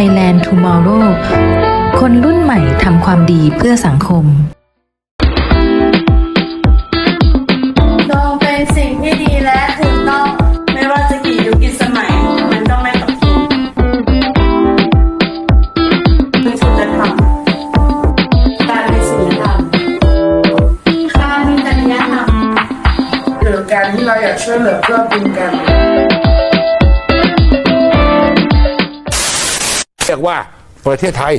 Thailand Tomorrow คนรุ่นใหม่ทำความดีเพื่อสังคมจงเป็นสิ่งที่ดีและถูกต้องไม่ว่าจะกี่ยุคกี่สมัย มันก็ไม่ตกทุกข์เป็นคุณธรรมการมีศีลธรรมการมีจริยธรรมหรือการที่เราอยากช่วยเหลือเพื่อกูลกัน รียกว่าประเทศไทย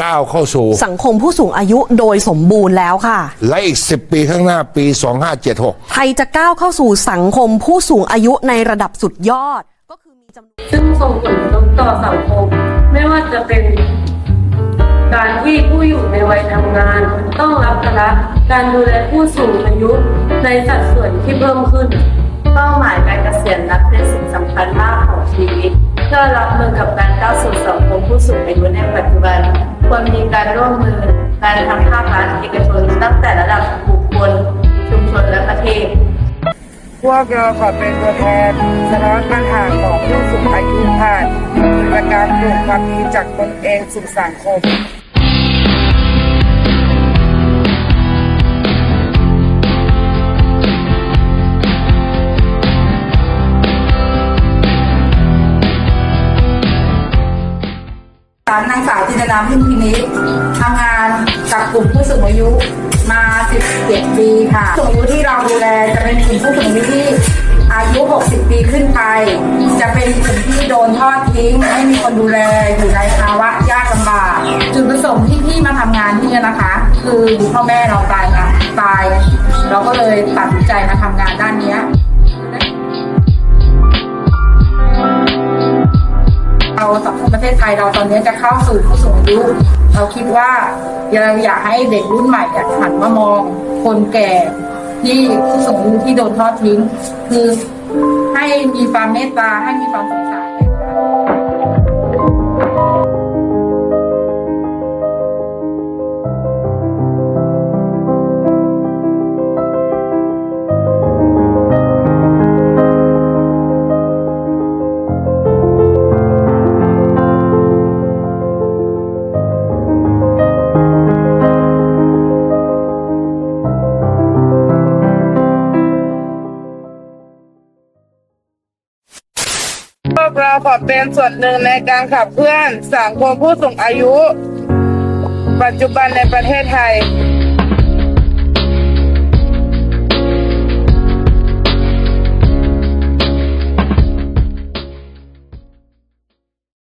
ก้าวเข้าสู่ สังคมผู้สูงอายุโดยสมบูรณ์แล้วค่ะ และอีก 10 ปีข้างหน้าปี 2576 ไทยจะก้าวเข้าสู่สังคมผู้สูงอายุในระดับสุดยอด ก็คือมีจำนวนซึ่งส่งผลกระทบต่อสังคม ไม่ว่าจะเป็น การที่ผู้อยู่ในวัยทำงาน ต้องรับภาระการดูแลผู้สูงอายุในสัดส่วนที่เพิ่มขึ้น เป้าหมายการเกษียณรัฐเป็นสิ่งสำคัญมากของชีวิต เพื่อรับมือกับการก้าวสู่สังคมผู้สูงอายุในปัจจุบัน ควรมีการร่วมมือการทำภาครัฐเอกชนตั้งแต่ระดับบุคคลชุมชนและประเทศ พวกเราขอเป็นตัวแทนสะท้อนปัญหาของผู้สูงอายุผ่านกิจกรรมปลูกความดีจากตนเองสู่สังคม สามนางสาวจินตนาพึ่งพินิจทำงานกับกลุ่มผู้สูงอายุมา 17 ปีค่ะสูงอายุที่เราดูแลจะเป็นกลุ่มผู้สูงอายุที่อายุ 60 ปีขึ้นไป จะเป็นกลุ่มที่โดนทอดทิ้ง ไม่มีคนดูแลอยู่ในภาวะยากลำบาก จุดประสงค์ที่พี่มาทำงานที่นี่นะคะ คือพ่อแม่เราตายมาตาย เราก็เลยตัดสินใจมาทำงานด้านเนี้ สังคมประเทศไทยเราตอนนี้จะเข้าสู่ผู้สูงอายุ เราคิดว่าเราอยากให้เด็กรุ่นใหม่หันมามองคนแก่ที่ผู้สูงอายุที่โดนทอดทิ้ง คือให้มีความเมตตาให้มีความสงสาร เราขอเป็นส่วนหนึ่งในการขับเคลื่อนสังคมผู้สูงอายุ ปัจจุบันในประเทศไทย